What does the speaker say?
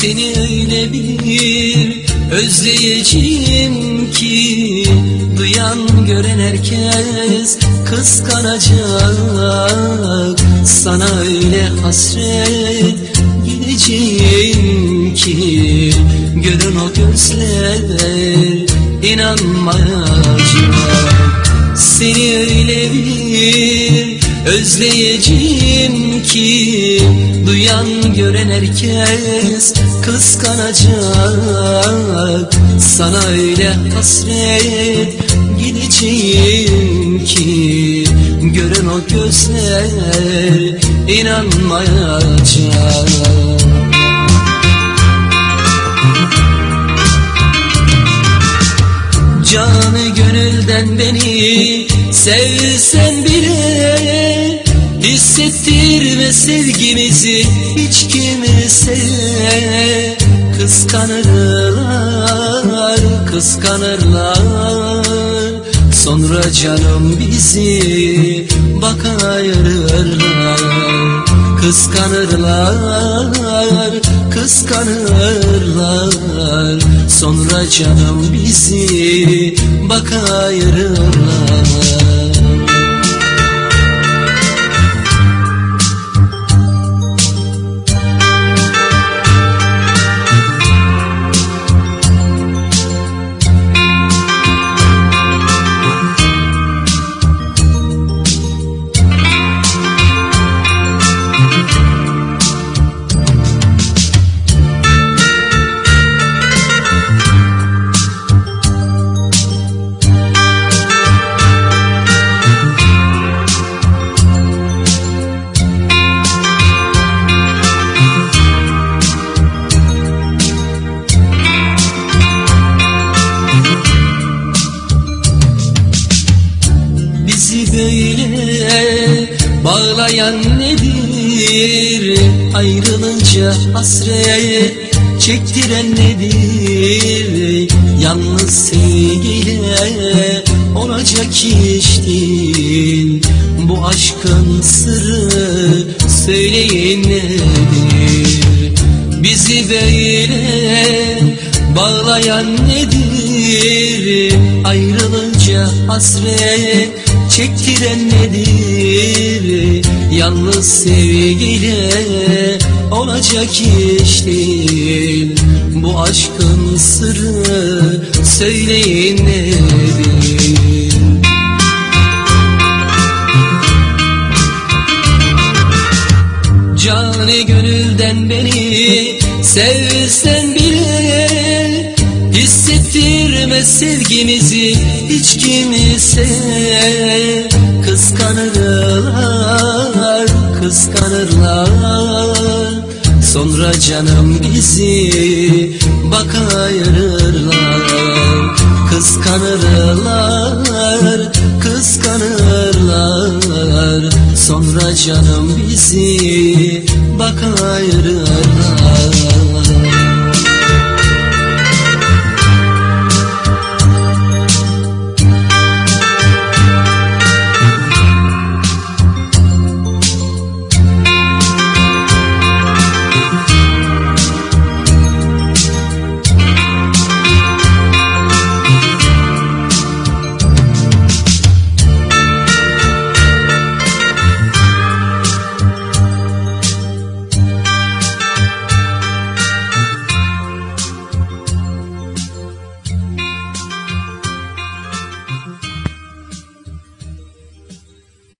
Seni öyle bir özleyeceğim ki Duyan gören herkes kıskanacak. Sana öyle hasret gideceğim ki Görün o gözler inanmayacak. Seni öyle bir özleyeceğim ki Duyan gören herkes kıskanacak. Sana öyle hasret gideceğim ki Gören o gözler inanmayacak. Canı gönülden beni sevsen bile Sevgimizi hiç kimse Kıskanırlar, kıskanırlar. Sonra canım bizi bak ayırırlar. Kıskanırlar, kıskanırlar. Sonra canım bizi bak ayırırlar bağlayan nedir? Ayrılınca hasret çektiren nedir? Yalnız sevgiyle olacak iş Bu aşkın sırrı söyleyin nedir? Bizi böyle bağlayan nedir? Ayrılınca hasret çektiren nedir Yalnız sevgiyle olacak iş değil. Bu aşkın sırrı söyleyin nedir Canı gönülden beni sevsen bile sevgimizi hiç kimse Kıskanırlar, kıskanırlar. Sonra canım bizi bak ayırırlar. Kıskanırlar, kıskanırlar. Sonra canım bizi bak ayırırlar